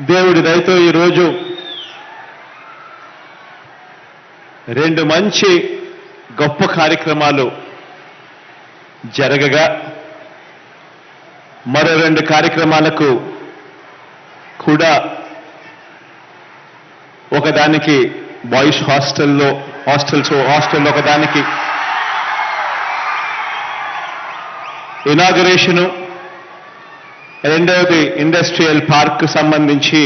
దేవుడి దయతో ఈరోజు రెండు మంచి గొప్ప కార్యక్రమాలు జరగగా మరో రెండు కార్యక్రమాలకు కూడా ఒకదానికి బాయ్స్ హాస్టల్లో హాస్టల్స్ హాస్టల్లో ఒకదానికి. ఇనాగరేషను రెండవది ఇండస్ట్రియల్ పార్క్ సంబంధించి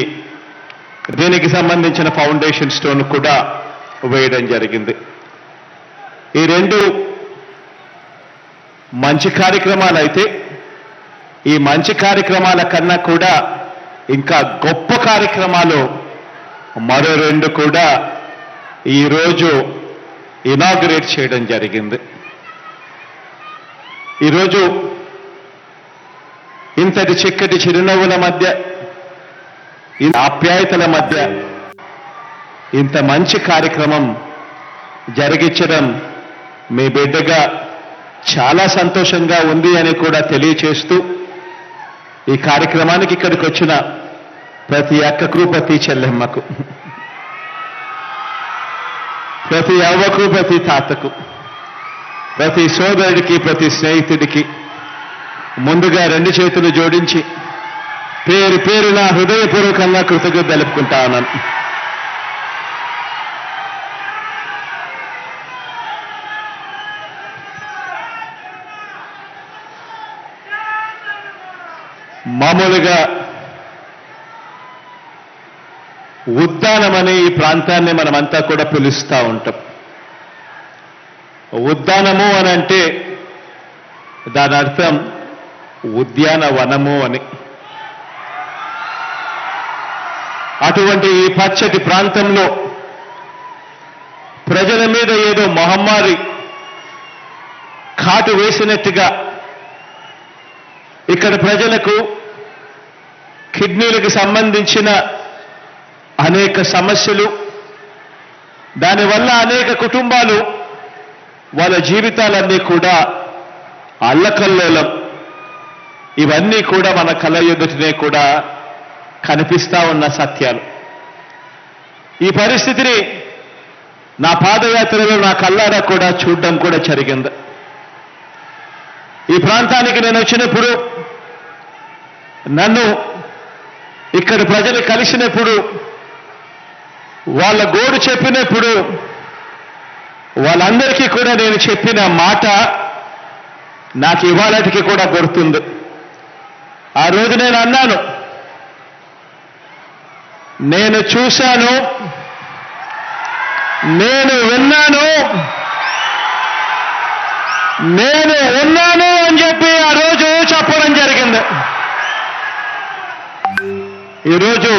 దీనికి సంబంధించిన ఫౌండేషన్ స్టోన్ కూడా వేయడం జరిగింది. ఈ రెండు మంచి కార్యక్రమాలు అయితే ఈ మంచి కార్యక్రమాల కన్నా కూడా ఇంకా గొప్ప కార్యక్రమాలు మరో రెండు కూడా ఈరోజు ఇనాగ్రేట్ చేయడం జరిగింది. ఈరోజు ఇంతటి చిక్కటి చిరునవ్వుల మధ్య ఆప్యాయతల మధ్య ఇంత మంచి కార్యక్రమం జరిగించడం మీ బిడ్డగా చాలా సంతోషంగా ఉంది అని కూడా తెలియచేస్తూ ఈ కార్యక్రమానికి ఇక్కడికి వచ్చిన ప్రతి అక్కకు ప్రతి చెల్లెమ్మకు ప్రతి అవ్వకు ప్రతి తాతకు ప్రతి సోదరుడికి ప్రతి స్నేహితుడికి ముందుగా రెండు చేతులు జోడించి పేరు పేరు నా హృదయపూర్వకంగా కృతజ్ఞత తెలుపుకుంటా ఉన్నాను మామూలుగా ఉద్దానం అనే ఈ ప్రాంతాన్ని మనమంతా కూడా పిలుస్తూ ఉంటాం. ఉద్దానము అని అంటే దాని అర్థం ఉద్యానవనము అని. అటువంటి ఈ పచ్చటి ప్రాంతంలో ప్రజల మీద ఏదో మహమ్మారి కాటు వేసినట్టుగా ఇక్కడ ప్రజలకు కిడ్నీలకు సంబంధించిన అనేక సమస్యలు దానివల్ల అనేక కుటుంబాలు వాళ్ళ జీవితాలన్నీ కూడా అల్లకల్లోలం. ఇవన్నీ కూడా మన కళ్ళ కూడా కనిపిస్తా ఉన్న సత్యాలు. ఈ పరిస్థితిని నా పాదయాత్రలో నా కళ్ళారా కూడా చూడడం కూడా జరిగింది. ఈ ప్రాంతానికి నేను వచ్చినప్పుడు నన్ను ఇక్కడ ప్రజలు కలిసినప్పుడు వాళ్ళ గోడు చెప్పినప్పుడు వాళ్ళందరికీ కూడా నేను చెప్పిన మాట నాకు ఇవాళటికి కూడా గుర్తుంది. ఆ రోజు నేను అన్నాను నేను చూశాను నేను విన్నాను నేను ఉన్నాను అని చెప్పి ఆ రోజు చెప్పడం జరిగింది. ఈరోజు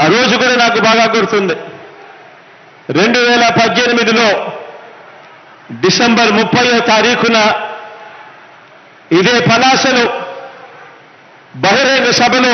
ఆ రోజు కూడా నాకు బాగా గుర్తుంది. రెండు వేల పద్దెనిమిదిలో డిసెంబర్ ముప్పయో తారీఖున ఇదే పలాసలు సభలో